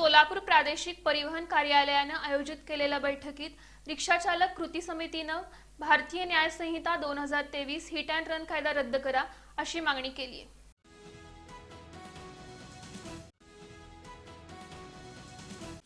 सोलापूर प्रादेशिक परिवहन कार्यालयानं आयोजित केलेल्या बैठकीत रिक्षाचालक कृती समितीनं भारतीय न्याय संहिता दोन हजार तेवीस हिट अँड रन कायदा रद्द करा अशी मागणी केली आहे.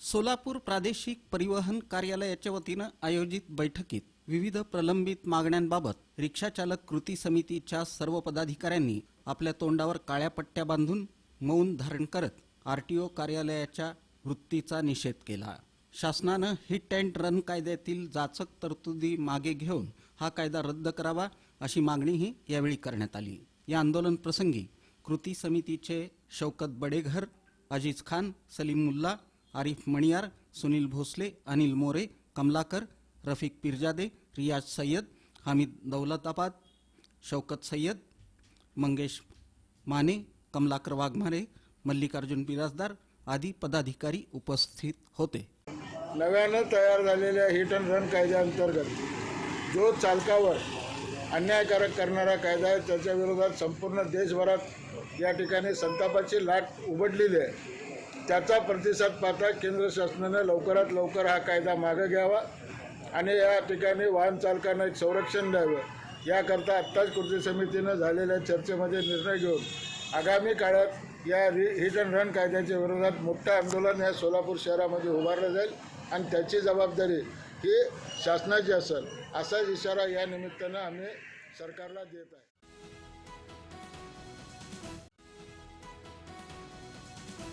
सोलापूर प्रादेशिक परिवहन कार्यालयाच्या वतीनं आयोजित बैठकीत विविध प्रलंबित मागण्यांबाबत रिक्षाचालक कृती समितीच्या सर्व पदाधिकाऱ्यांनी आपल्या तोंडावर काळ्या पट्ट्या बांधून मौन धारण करत आर टी ओ कार्यालयाच्या वृत्तीचा निषेध केला. शासनानं हिट अँड रन कायद्यातील जाचक तरतुदी मागे घेऊन हा कायदा रद्द करावा अशी मागणीही यावेळी करण्यात आली. या आंदोलन प्रसंगी कृती समितीचे शौकत बडेघर अजीज खान सलीम मुल्ला आरिफ मणियार सुनील भोसले अनिल मोरे कमलाकर रफिक पिरजादे रियाज सय्यद हामिद दौलताबाद शौकत सय्यद मंगेश माने कमलाकर वाघमारे मल्लिकार्जुन बिराजदार आदी पदाधिकारी उपस्थित होते. नव्यानं तयार झालेल्या हिट अँड रन कायद्याअंतर्गत जो चालकावर अन्यायकारक करणारा कायदा आहे त्याच्या विरोधात संपूर्ण देशभरात या ठिकाणी संतापाची लाट उघडलेली आहे. त्याचा प्रतिसाद पाहता केंद्र शासनानं लवकरात लवकर हा कायदा मागे घ्यावा आणि या ठिकाणी वाहन चालकांना एक संरक्षण द्यावं. याकरता आत्ताच कृती समितीनं झालेल्या चर्चेमध्ये निर्णय घेऊन आगामी काळात या रि हिट अँड रन कायद्याच्या विरोधात मोठं आंदोलन या सोलापूर शहरामध्ये उभारलं जाईल आणि त्याची जबाबदारी ही शासनाची असेल असा इशारा या निमित्तानं आम्ही सरकारला देत आहे.